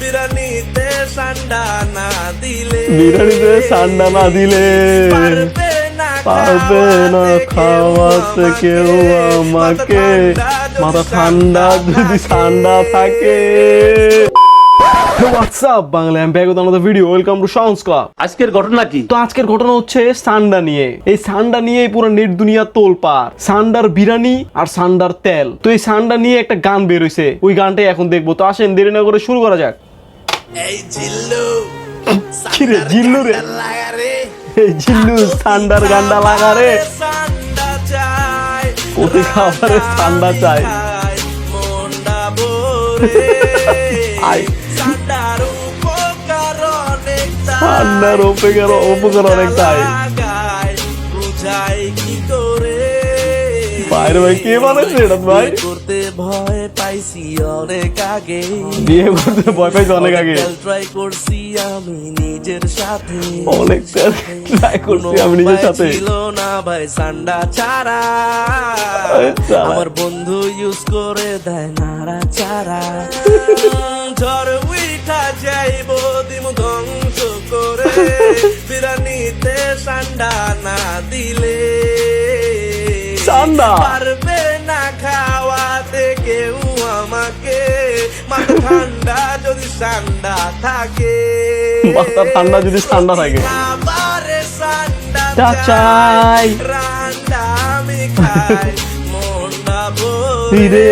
বিরানিতে সান্ডা না দিলে। বিরিয়ানিতে ঠান্ডা না দিলে। পারবে না খাওয়াতে কেউ আমাকে। মাথা ঠান্ডা যদি ঠান্ডা থাকে। হোয়াটসঅ্যাপ বাংলা আমি ব্যাগ আমাদের video welcome to sounds club আজকের ঘটনা কি? তো আজকের ঘটনা হচ্ছে সান্ডা নিয়ে। এই সান্ডা নিয়ে পুরো নেট দুনিয়া তোল পার সান্ডার বিরানি আর সান্ডার তেল। তো এই সান্ডা নিয়ে একটা গান বের হইছে ওই গানটাই এখন দেখব। তো আসেন দেরি না করে শুরু করা যাক। এই জিল্লু কি জিল্লু রে? এই জিল্লু সান্ডার গান্ডা লাগা রে চাই প্রতি খাবারে ঠান্ডা চাই আই। উপকার অনেক তাই। ঠান্ডার উপকার উপকার অনেক বুঝাই বাইরে ভাই কে বানাইছে এটা ভাই? করতে ভয় পাইছি অনেক আগে। বিয়ে করতে ভয় পাইছে অনেক আগে। ট্রাই করছি আমি নিজের সাথে। অনেক ট্রাই করছি আমি নিজের সাথে। ছিল না ভাই সান্ডা ছাড়া। আমার বন্ধু ইউজ করে দেয় নাড়া ছাড়া ঝড় উইঠা যাইব দিম ধ্বংস করে। বিরানিতে সান্ডা না দিলে। সান্ডা? পারবে না খাওয়াতে কেউ আমাকে মাথা ঠান্ডা যদি সান্ডা থাকে মাথা ঠান্ডা যদি ঠান্ডা থাকে খাবারে সান্ডা তা চাই। রান্ডা আমি খাই ভরে হিরে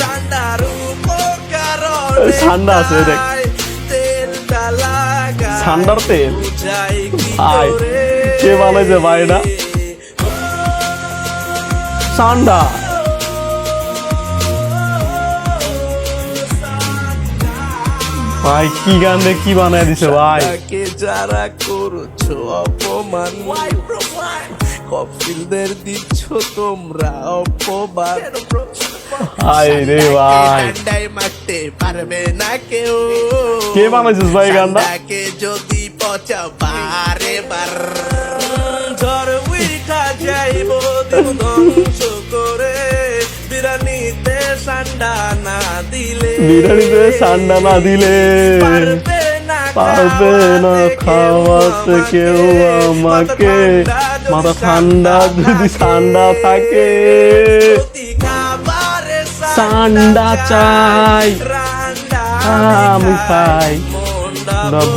সান্ডার উপকার সান্ডা আছে, দেখ। লাগা তেল? ভাই, কে বানাইছে ভাই এটা? সান্ডা ভাই কি গান রে কি বানায় দিছে ভাই? যারা করছ অপমান কপিলদের দিচ্ছ তোমরা অপমান হাই রে ভাই। ঠান্ডায় মারতে পারবে না কেউ। কে বানাইছিস ভাই গানটা? ঠান্ডাকে যদি পচা বারে বার ধ্বংস করে বিরানিতে সান্ডা না দিলে না পারবে না খাওয়াতে কেউ আমাকে। মাথা ঠান্ডা যদি ঠান্ডা থাকে। সান্ডা চাই। আমি খাই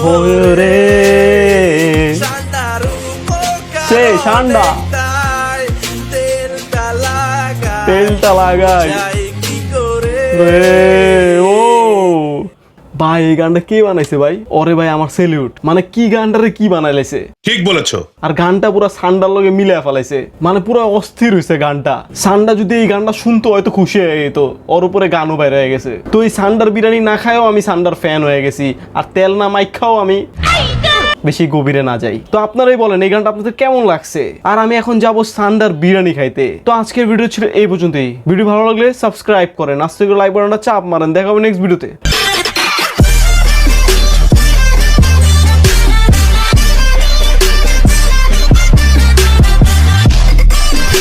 ভরে সে সান্ডা। তেলটা লাগা লাগাই ও। ভাই এই গানটা কে বানাইছে ভাই? ওরে ভাই আমার সেলিউট মানে কি গানটারে কি ঠিক বলেছ। আর গানটা পুরো সান্ডার লগে মিলে ফেলাইছে। মানে পুরো অস্থির হয়েছে গানটা। সান্ডা যদি এই গানটা শুনতো হয়তো খুশি হয়ে যেত। ওর উপরে গানও বাইরে হয়ে গেছে। তো এই সান্ডার বিরিয়ানি না খায়ও আমি সান্ডার ফ্যান হয়ে গেছি। আর তেল না মাইক খাও আমি। বেশি গভীরে না যাই। তো আপনারাই বলেন, এই গানটা আপনাদের কেমন লাগছে? আর আমি এখন যাব সান্ডার বিরিয়ানি খাইতে। তো আজকের ভিডিও ছিল এই পর্যন্তই। ভিডিও ভালো লাগলে সাবস্ক্রাইব করেন। আজকে লাইক বাটনটা চাপ মারেন। দেখা হবে নেক্সট ভিডিওতে